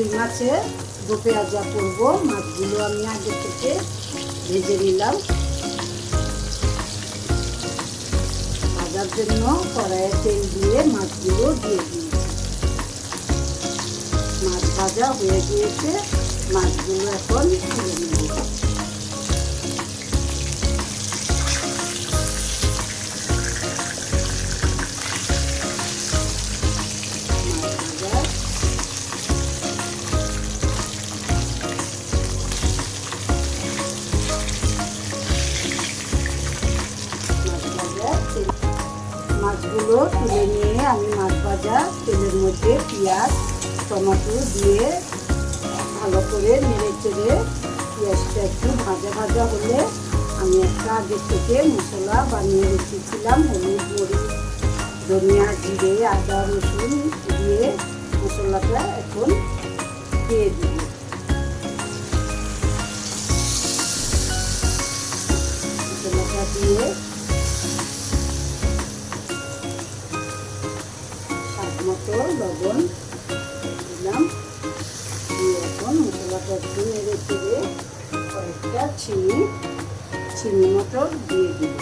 রুই মাছে, দু পেঁয়াজা করব, মাছগুলো আমি আগে থেকে ভেজে নিলাম। ভাজার জন্য কড়াইয়ে তেল দিয়ে মাছগুলো দিয়ে দিয়েছি মাছ ভাজা হয়ে গিয়েছে, মাছগুলো এখন মাছগুলো তুলে নিয়ে আমি মাছ ভাজা, তেলের মধ্যে পেঁয়াজ, টমেটো দিয়ে ভালো করে নেড়ে চেড়ে পেঁয়াজটা একটু ভাজা ভাজা হলে আমি একটা আগে থেকে মশলা বানিয়ে রেখেছিলাম, হলুদ, মরিচ, ধনিয়া, জিরে, আদা, রসুন দিয়ে মশলাটা এখন দিয়ে দিব মশলাটা দিয়ে মতো লবণ, দিলাম। দিয়ে এখন মশলাটা একটু নেড়ে চেড়ে কয়েকটা চিনি চিনি মটর দিয়ে দিব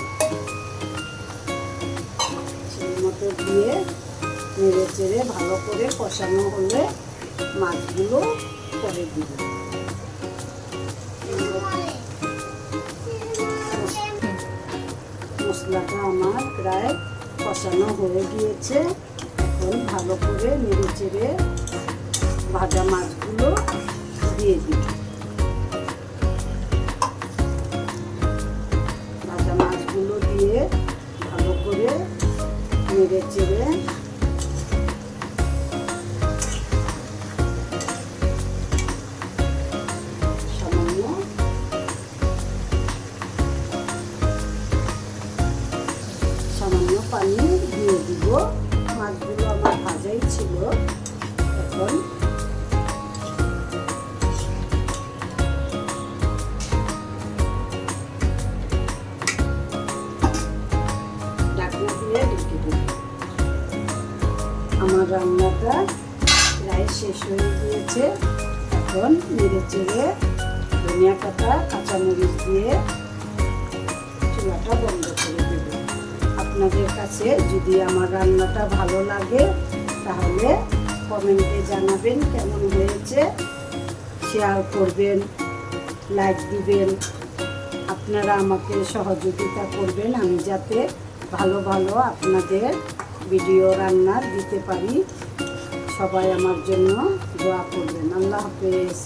চিনি মটর দিয়ে নেড়ে চেড়ে ভালো করে কষানো হলে মাছগুলো করে দিব মশলাটা আমার প্রায় কষানো হয়ে গিয়েছে। ভালো করে নেড়ে চেড়ে ভাজা মাছগুলো দিয়ে দিই। ভাজা মাছগুলো দিয়ে ভালো করে নেড়ে চেড়ে পানি দিয়ে দিব। আমার ছিল এখন আমার রান্নাটা প্রায় শেষ হয়ে গিয়েছে। এখন নেড়ে চেড়ে ধনিয়া পাতা, কাঁচামরিচ দিয়ে চুলাটা বন্ধ করে দেব। আপনাদের কাছে যদি আমার রান্নাটা ভালো লাগে তাহলে কমেন্টে জানাবেন কেমন হয়েছে শেয়ার করবেন লাইক দিবেন। আপনারা আমাকে সহযোগিতা করবেন, আমি যাতে ভালো ভালো আপনাদের ভিডিও রান্না দিতে পারি। সবাই আমার জন্য দোয়া করবেন। আল্লাহ হাফেজ।